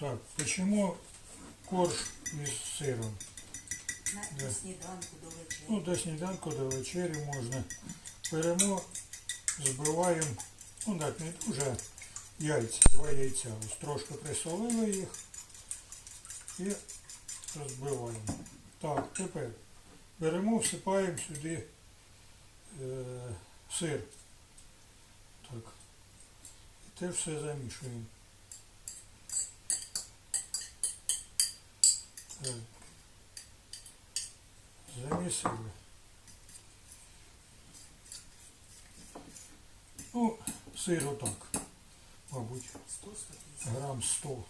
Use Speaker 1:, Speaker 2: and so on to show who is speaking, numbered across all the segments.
Speaker 1: Так, почему корж із сиром?
Speaker 2: На
Speaker 1: Да.
Speaker 2: до сніданку до вечері.
Speaker 1: Ну, до сніданку, до вечері можна. Беремо, збиваємо, ну так, не дуже яйця, два яйця. Ось трошки присолили їх і розбиваємо. Так, тепер беремо, всипаємо сюди е, сир. Так. І те все замішуємо. Замісили. Ну, сир отак, мабуть,
Speaker 2: 100-150.
Speaker 1: грам 100,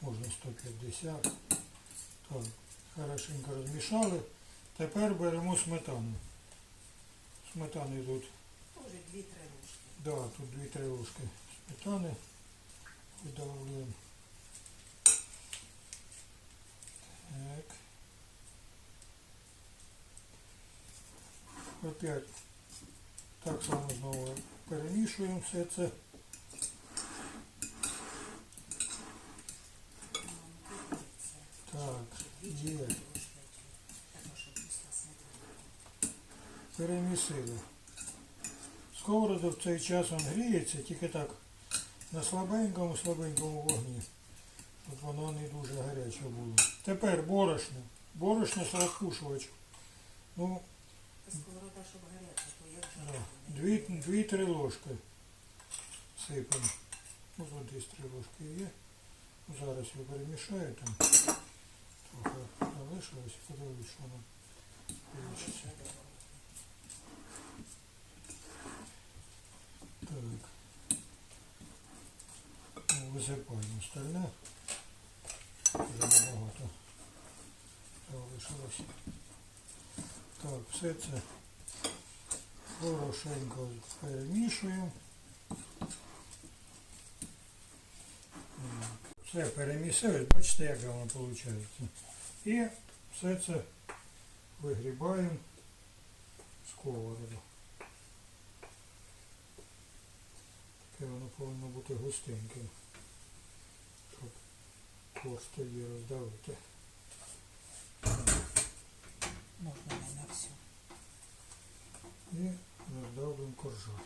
Speaker 1: можна 150. Так, хорошенько розмішали. Тепер беремо сметану. Сметани тут,
Speaker 2: Може 2-3 ложки.
Speaker 1: да, тут 2-3 ложки сметани видавлюємо. Так. Опять так само знову перемішуємо все це. Так, є.
Speaker 2: Також після сніданку.
Speaker 1: Перемісили. Сковорода в цей час він гріється, тільки так на слабенькому, слабенькому вогні. Воно не дуже гаряче було. Тепер борошно. Борошно з розпушувачем. Ну,
Speaker 2: Сковорода, щоб гаряча, то як
Speaker 1: да, дві, дві-три ложки сипемо. Ну, тут десь три ложки є. Ну, Зараз я перемішаю там. Трохи залишилось, подивлюсь, що воно вийде. Так. Ну, висипаємо остальне. Вже небагато залишилося. Так, все це хорошенько перемішуємо. Все перемісили, бачите, як воно виходить. І все це вигрібаємо з сковороду. Таке воно повинно бути густеньким, корж тоді роздавити.
Speaker 2: Можна не на всю.
Speaker 1: І роздавлюємо коржа.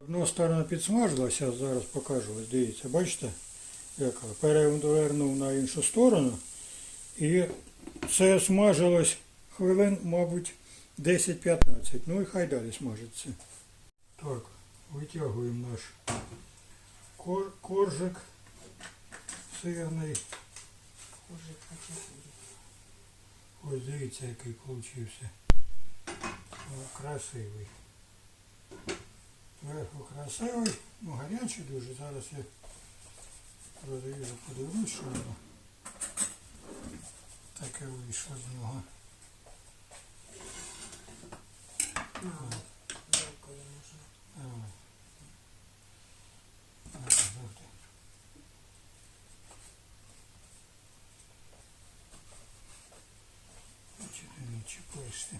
Speaker 1: Одна сторона підсмажилася, зараз покажу. Ось дивіться, бачите, яка перевернув на іншу сторону. І все смажилось хвилин, мабуть, 10-15. Ну і хай далі смажиться. Так, витягуємо наш кор- коржик сирний.
Speaker 2: Хачапурі.
Speaker 1: Ось дивіться, який получився. О, красивий. Зверху красивий, ну гарячий дуже. Зараз я розріжу, подивлюсь, що воно таке вийшло з нього. Чіпаєшся?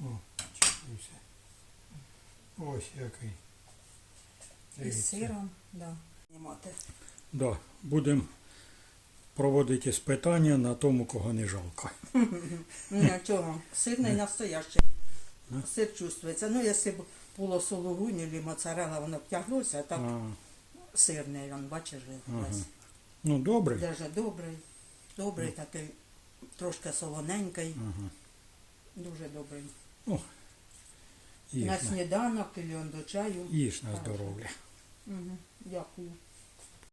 Speaker 1: О, чіпився. Ось який.
Speaker 2: І з сиром, да. Знімати.
Speaker 1: Да, будемо проводити спитання на тому, кого не жалко.
Speaker 2: Нічого, сирний настоящий.
Speaker 1: Ну.
Speaker 2: Сир чувствується. Ну, якщо б було сологуні або моцарела, воно б тяглося, а так
Speaker 1: А,
Speaker 2: сирний, він бачиш,
Speaker 1: Ага.
Speaker 2: весь.
Speaker 1: ну добре.
Speaker 2: Даже добрий, добрий такий, трошки солоненький,
Speaker 1: Ага.
Speaker 2: дуже добрий.
Speaker 1: Їж
Speaker 2: на
Speaker 1: на,
Speaker 2: сніданок, і он до чаю.
Speaker 1: їж на здоров'я.
Speaker 2: Угу. Дякую.